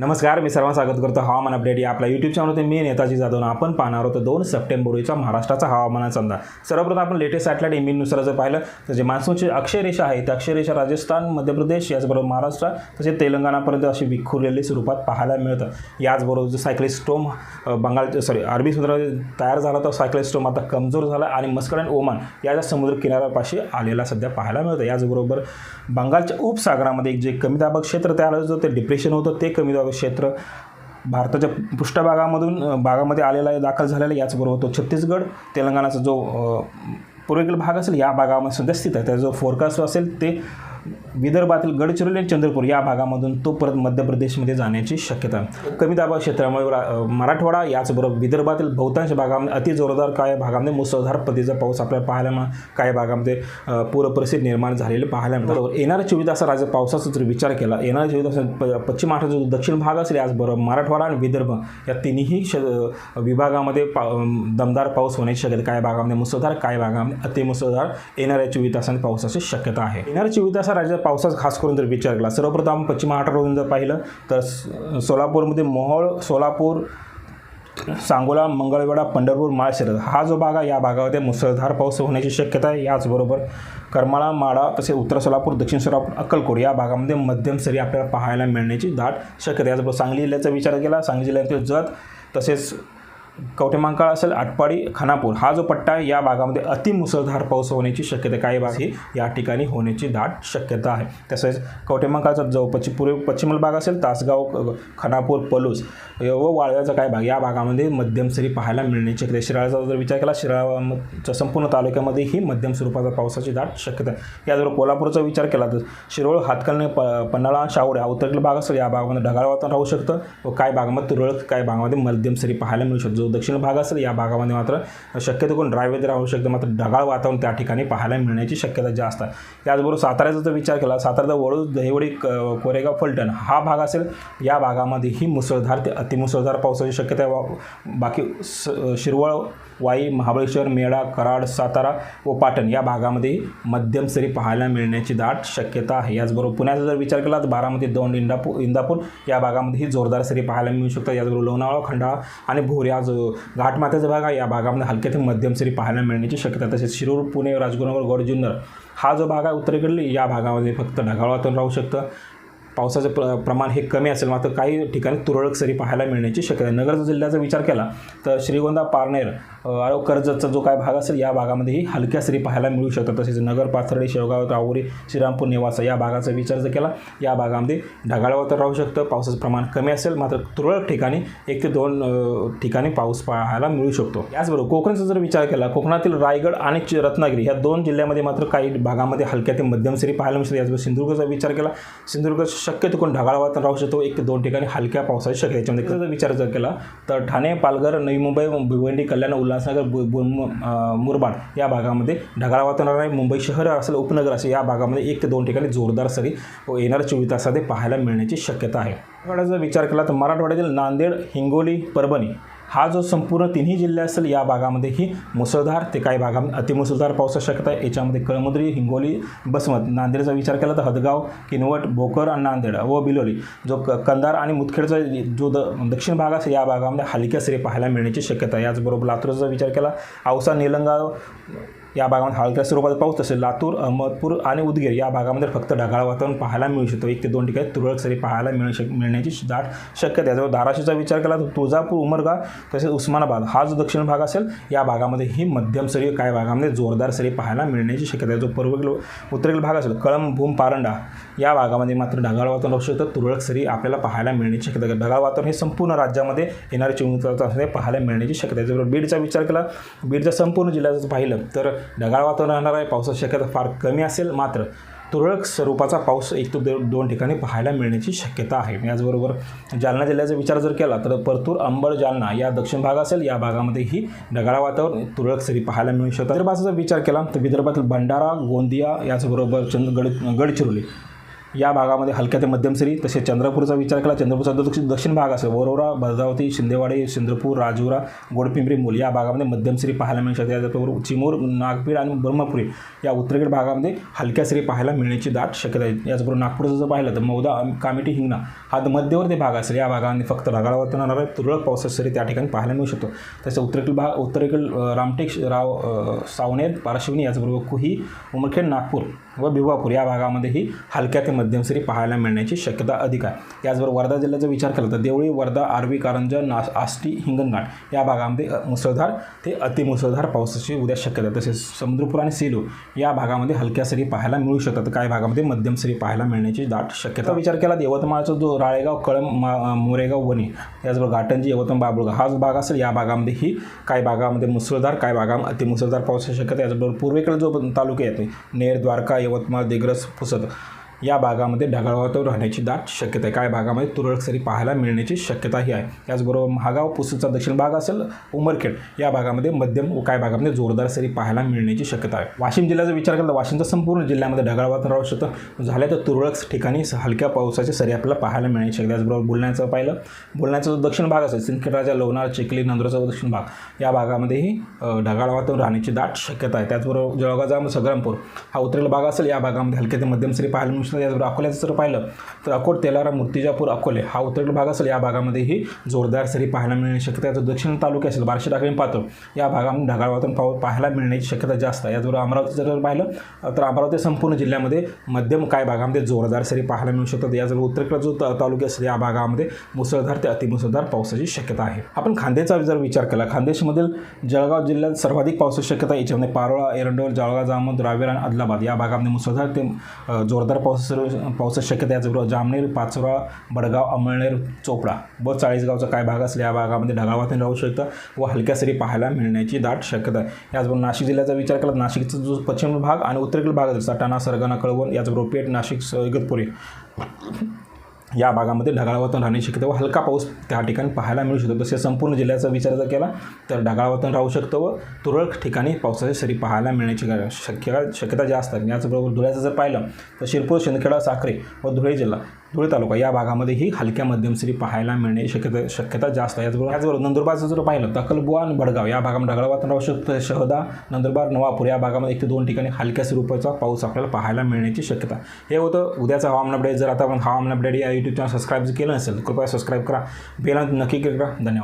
नमस्कार मी सर्वांना स्वागत करतो हवामान अपडेट या आपल्या यूट्यूब चॅनलवरती मी नेताजी जाधव आपण पाहणार होतो दोन सप्टेंबर रोजीचा महाराष्ट्राचा हवामानाचा अंदाज. सर्वप्रथम आपण लेटेस्ट सॅटेलाईट इमेजनुसार जर पाहिलं तर जे मान्सूनची अक्षरेषा आहे त्या अक्षरेषा राजस्थान मध्य प्रदेश याचबरोबर महाराष्ट्र तसेच तेलंगणापर्यंत अशी विखुरलेली स्वरूपात पाहायला मिळतं. याचबरोबर जो सायक्लिस्टोम बंगाल सॉरी अरबी समुद्रामध्ये तयार झाला तर सायक्लिस्टोम आता कमजोर झाला आणि मस्कड आणि ओमान या ज्या समुद्र किनाऱ्यापाशी आलेला सध्या पाहायला मिळतं. याचबरोबर बंगालच्या उपसागरामध्ये एक जे कमी दाबक क्षेत्र तयार होतं ते डिप्रेशन होतं. ते कमी दाबक क्षेत्र भारताच्या पृष्ठभागामधून भागामध्ये आलेला आहे दाखल झालेला आहे. याचबरोबर तो छत्तीसगड तेलंगणाचा जो पूर्वेकडील भाग असेल या भागामध्ये सध्या स्थित आहे त्याचा जो फोरकास्ट असेल ते विदर्भातील गडचिरोली आणि चंद्रपूर या भागामधून तो परत मध्य प्रदेशमध्ये जाण्याची शक्यता. कमी दाबा क्षेत्रामुळे मराठवाडा याचबरोबर विदर्भातील बहुतांश भागामध्ये अति जोरदार काही भागामध्ये मुसळधार पतीचा पाऊस आपल्याला पाहायला मिळा काही भागामध्ये पूरपरिस्थिती निर्माण झालेली पाहायला मिळते. बरोबर. येणाऱ्या चोवीस तासात राज्य पावसाचा जर विचार केला येणाऱ्या चोवीस तासात पश्चिम महाराष्ट्र जो दक्षिण भाग असेल याचबरोबर मराठवाडा आणि विदर्भ या तिन्ही श विभागामध्ये पा दमदार पाऊस होण्याची शक्यता काही भागामध्ये मुसळधार काही भागामध्ये अतिमुसळधार येणाऱ्या चोवीस तासांत पावसाची शक्यता आहे. येणाऱ्या चोवीस तासात राज्यात पावसाचा खास करून जर विचार केला सर्वप्रथम पश्चिम महाराष्ट्रावरून जर पाहिलं तर सोलापूरमध्ये मोहोळ सोलापूर सांगोला मंगळवेढा पंढरपूर माळशिरस हा जो भाग आहे या भागामध्ये मुसळधार पाऊस होण्याची शक्यता आहे. याचबरोबर करमाळा माडा तसे उत्तर सोलापूर दक्षिण सोलापूर अक्कलकोट या भागामध्ये मध्यम सरी आपल्याला पाहायला मिळण्याची दाट शक्यता याचबरोबर सांगली जिल्ह्याचा विचार केला सांगली जिल्ह्यातील जत तसेच कवठेमांकाळ असेल आटपाडी खानापूर हा जो पट्टा आहे या भागामध्ये अतिमुसळधार पाऊस होण्याची शक्यता काही भाग ही या ठिकाणी होण्याची दाट शक्यता आहे. तसेच कवठेमांकाळचा जो पश्चिम पूर्व पश्चिमल भाग असेल तासगाव खानापूर पलूस व वाळव्याचा काही भाग या भागामध्ये मध्यम सरी पाहायला मिळण्याची शक्यता शिराळाचा जर विचार केला शिराळाच्या संपूर्ण तालुक्यामध्ये ही मध्यम स्वरूपाचा पावसाची दाट शक्यता आहे. याचबरोबर कोल्हापूरचा विचार केला तर शिरोळ हातकलणे प पन्हाळा शावड हा उत्तरेकडील भाग असेल या भागामध्ये ढगाळ वातावरण राहू शकतं व काही भागामध्ये तुरळक काही भागामध्ये मध्यम सरी पाहायला मिळू शकतो. जो दक्षिण भाग असेल या भागामध्ये मात्र शक्यतो कोण ड्राय वेदर राहू शकतं. मात्र ढगाळ वातावरण त्या ठिकाणी पाहायला मिळण्याची शक्यता जास्त आहे. त्याचबरोबर साताऱ्याचा जर विचार केला साताऱ्याचा वळू दहिवडी क- कोरेगाव फलटण हा भाग असेल या भागामध्ये ही मुसळधार ते अतिमुसळधार पावसाची शक्यता वा- बाकी स शिरवळ वाई महाबळेश्वर मेळा कराड सातारा व पाटण या भागामध्ये मध्यम सरी पाहायला मिळण्याची दाट शक्यता आहे. याचबरोबर पुण्याचा जर विचार केला तर बारामती दौंड इंदापूर इंदापूर या भागामध्ये ही जोरदार सरी पाहायला मिळू शकतात. याचबरोबर लोणावळा खंडाळा आणि भोर या जो घाटमाथ्याचा भाग आहे या भागामध्ये हलक्या ते मध्यम सरी पाहायला मिळण्याची शक्यता तसेच शिरूर पुणे राजगुरुनगर गड जुन्नर हा जो भाग आहे उत्तरेकडील या भागामध्ये फक्त ढगाळ वातावरण राहू शकतं. पावसाचं प्र प्रमाण हे कमी असेल मात्र काही ठिकाणी तुरळक सरी पाहायला मिळण्याची शक्यता आहे. नगर जिल्ह्याचा विचार केला तर श्रीगोंदा पारनेर कर्जतचा जो काय भाग असेल या भागामध्येही हलक्या सरी पाहायला मिळू शकतात. तसेच नगर पाथर्डी शेवगाव राहुरी श्रीरामपूर निवासा या भागाचा विचार जर केला या भागामध्ये ढगाळ वातावरण राहू शकतं पावसाचं प्रमाण कमी असेल मात्र तुरळक ठिकाणी एक ते दोन ठिकाणी पाऊस पाहायला मिळू शकतो. याचबरोबर कोकणचा जर विचार केला कोकणातील रायगड आणि रत्नागिरी या दोन जिल्ह्यामध्ये मात्र काही भागामध्ये हलक्या ते मध्यम सरी पाहायला मिळू याचबरोबर सिंधुदुर्गचा विचार केला सिंधुदुर्ग शक्यतो कोण ढगाळ वातावरण राहू शकतो. एक ते दोन ठिकाणी हलक्या पावसाची शक्यता याच्यामध्ये जर विचार जर केला तर ठाणे पालघर नवी मुंबई भिवंडी कल्याण उल्हासनगर मुरबाड या भागामध्ये ढगाळ वातावरण आहे मुंबई शहर असेल उपनगर असेल या भागामध्ये एक ते दोन ठिकाणी जोरदार सरी व येणाऱ्या चोवीस पाहायला मिळण्याची शक्यता आहे. मराठवाड्याचा जर विचार केला तर मराठवाड्यातील नांदेड हिंगोली परभणी हा जो संपूर्ण तिन्ही जिल्हे असेल या भागामध्ये ही मुसळधार ते काही भागामध्ये अतिमुसळधार पावसाची शक्यता आहे. याच्यामध्ये कळमुद्री हिंगोली बसमत नांदेडचा विचार केला तर हदगाव किनवट भोकर आणि नांदेड व बिलोली जो क कंधार आणि मुदखेडचा जो द दक्षिण भाग असेल या भागामध्ये हलक्या सरी पाहायला मिळण्याची शक्यता आहे. याचबरोबर लातूरचा विचार केला औसा निलंगा या भागामध्ये हलक्या स्वरूपात पाऊस तसेच लातूर अहमदपूर आणि उदगीर या भागामध्ये फक्त ढगाळ वातावरण पाहायला मिळू शकतो. एक ते दोन ठिकाणी तुरळक सरी पाहायला मिळू शक मिळण्याची दाट शक्यता आहे. जर धाराशिवचा विचार केला तर तुळजापूर उमरगा तसेच उस्मानाबाद हा जो दक्षिण भाग असेल या भागामध्ये ही मध्यम सरी काही भागामध्ये जोरदार सरी पाहायला मिळण्याची शक्यता आहे. जो पूर्वेकडील उत्तरेकडील भाग असेल कळम भूम पारंडा या भागामध्ये मात्र ढगाळ वातावरण असू शकतं. तुरळक सरी आपल्याला पाहायला मिळण्याची शक्यता आहे. ढगाळ वातावरण हे संपूर्ण राज्यामध्ये येणारे चोवीस पाहायला मिळण्याची शक्यता आहे. जर बीडचा विचार केला बीडचा संपूर्ण जिल्ह्याचं जर पाहिलं तर ढगाळ वातावरण राहणार आहे. पावसाची शक्यता फार कमी असेल मात्र तुरळक स्वरूपाचा पाऊस एक ते दोन ठिकाणी पाहायला मिळण्याची शक्यता आहे. याचबरोबर जालना जिल्ह्याचा विचार जर केला तर परतूर अंबड जालना या दक्षिण भाग असेल या भागामध्येही ढगाळ वातावरण तुरळक सरी पाहायला मिळू शकतात विदर्भाचा जर विचार केला तर विदर्भातील भंडारा गोंदिया याचबरोबर चंद गड गडचिरोली या भागामध्ये हलक्या ते मध्यम सरी तसेच चंद्रपूरचा विचार केला चंद्रपूरचा दक्षिण दक्षिण भाग असेल वरोरा भद्रावती शिंदेवाडी चंद्रपूर राजुरा गोडपिंपरी मूल या भागामध्ये मध्यम सरी पाहायला मिळू शकते. त्याचबरोबर चिमूर नागपीड आणि ब्रह्मपुरी या उत्तरेकडे भागामध्ये हलक्या सरी पाहायला मिळण्याची दाट शक्यता आहे. याचबरोबर नागपूरचं जर पाहिलं तर मौदा कामेटी हिंगणा हा मध्यवर्ती भाग असेल. या भागामध्ये फक्त ढगाळावरती आहे तुरळक पावसाची सरी त्या ठिकाणी पाहायला मिळू शकतो. तसेच उत्तरेकडील भाग उत्तरेकडील रामटेक राव सावनेर पारशिवनी याचबरोबर कुही उमरखेड नागपूर व भिवापूर या भागामध्येही हलक्या ते मध्यम सरी पाहायला मिळण्याची शक्यता अधिक आहे. त्याचबरोबर वर्धा जिल्ह्याचा विचार केला तर देवळी वर्धा आरवी कारंजा ना आष्टी हिंगणघाट या भागामध्ये मुसळधार ते अतिमुसळधार पावसाची उद्या शक्यता तसेच समुद्रपूर आणि सेलू या भागामध्ये हलक्या सरी पाहायला मिळू शकतात. काही भागामध्ये मध्यम सरी पाहायला मिळण्याची दाट शक्यता. विचार केला तर यवतमाळचा जो राळेगाव कळम मा मोरेगाव वणी त्याचबरोबर घाटंजी यवतमाळ बाबुळगाव हाच भाग असेल या भागामध्येही काही भागामध्ये मुसळधार काही भागामध्ये अतिमुसळधार पावसाची शक्यता याचबरोबर पूर्वेकडे जो तालुके येते नेर द्वारका यवतमाळ दिग्रस पुसद या भागामध्ये ढगाळ वातावरण राहण्याची दाट शक्यता आहे. काही भागामध्ये तुरळक सरी पाहायला मिळण्याची शक्यताही आहे. त्याचबरोबर महागाव पुसदचा दक्षिण भाग असेल उमरखेड या भागामध्ये मध्यम व काही भागामध्ये जोरदार सरी पाहायला मिळण्याची शक्यता आहे. वाशिम जिल्ह्याचा विचार केला तर वाशिमचा संपूर्ण जिल्ह्यामध्ये ढगाळ वातावरण राहू शकतं. झाल्या तर तुरळक ठिकाणी हलक्या पावसाच्या सरी आपल्याला पाहायला मिळण्याची शक्यता त्याचबरोबर बुलण्याचं पाहिलं बुलण्याचा जो दक्षिण भाग असेल सिंदखेडराजा लोणार चिखली नंदुरचा दक्षिण भाग या भागामध्येही ढगाळ वातावरण राहण्याची दाट शक्यता आहे. त्याचबरोबर जळगाव जाम संग्रामपूर हा उत्तरेला भाग असेल या भागामध्ये हलक्या ते मध्यम सरी पाहायला मिळू शकतात याचबरोबर अकोल्याचं जर पाहिलं तर अकोट तेलारा मूर्तिजापूर अकोले हा उत्तरेकडील भाग असेल. या भागामध्येही जोरदार सरी पाहायला मिळण्याची शक्यता जो दक्षिण तालुके असेल बारशे टाकळी पात्र या भागामध्ये ढगाळ वातावरण पाव पाहायला मिळण्याची शक्यता जास्त आहे. याचबरोबर अमरावती जर पाहिलं तर अमरावती संपूर्ण जिल्ह्यामध्ये मध्यम काय भागामध्ये जोरदार सरी पाहायला मिळू शकतात. याचबरोबर उत्तरेकडे जो तालुके असेल या भागामध्ये मुसळधार ते अतिमुसळधार पावसाची शक्यता आहे. आपण खांदेचा जर विचार केला खानदेशमधील जळगाव जिल्ह्यात सर्वाधिक पावसाची शक्यता याच्यामध्ये पारोळा एरंडोल जळगाव जामोद रावेर आणि आदिलाबाद या भागामध्ये मुसळधार ते जोरदार पाऊस पावसाची शक्यता याचबरोबर जामनेर पाचोरा बडगाव अमळनेर चोपडा. व चाळीसगावचा काय भाग असले या भागामध्ये ढगाळ वातावरण राहू शकतं व हलक्या सरी पाहायला मिळण्याची दाट शक्यता आहे. याचबरोबर नाशिक जिल्ह्याचा विचार केला नाशिकचा जो पश्चिम भाग आणि उत्तरेकडील भाग असेल सटाणा सरगणा कळवण याचबरोबर पेठ नाशिक इगतपुरी. या भागामध्ये ढगाळ वातावरण राहण्याची शक्यता व हलका पाऊस त्या ठिकाणी पाहायला मिळू शकतो. तसेच संपूर्ण जिल्ह्याचा विचार जर केला तर ढगाळ वातावरण राहू शकतं व तुरळक ठिकाणी पावसाची सरी पाहायला मिळण्याची शक्य शक्यता शक्यता जास्त आहे. याचबरोबर धुळ्याचं जर पाहिलं तर शिरपूर शिंदखेडा साखरे व धुळे जिल्हा धुळे तालुका या भागामध्येही हलक्या मध्यम सरी पाहायला मिळण्याची शक्यता शक्यता जास्त आहे. याचबरोबर याचबरोबर नंदुरबारचं जर पाहिलं तर अकलबुवा आणि बडगाव या भागामध्ये ढगाळ वातावरण राहू शकतं. शहदा नंदुरबार नवापूर या भागामध्ये एक ते दोन ठिकाणी हलक्या स्वरूपाचा पाऊस आपल्याला पाहायला मिळण्याची शक्यता हे होतं उद्याचं हवामान अपडेट जर आता आपण हवामान अपडेट या यूट्यूब चॅनल सबस्क्राईब केलं नसेल तर कृपया सबस्क्राईब करा. बेल नक्की करा. धन्यवाद.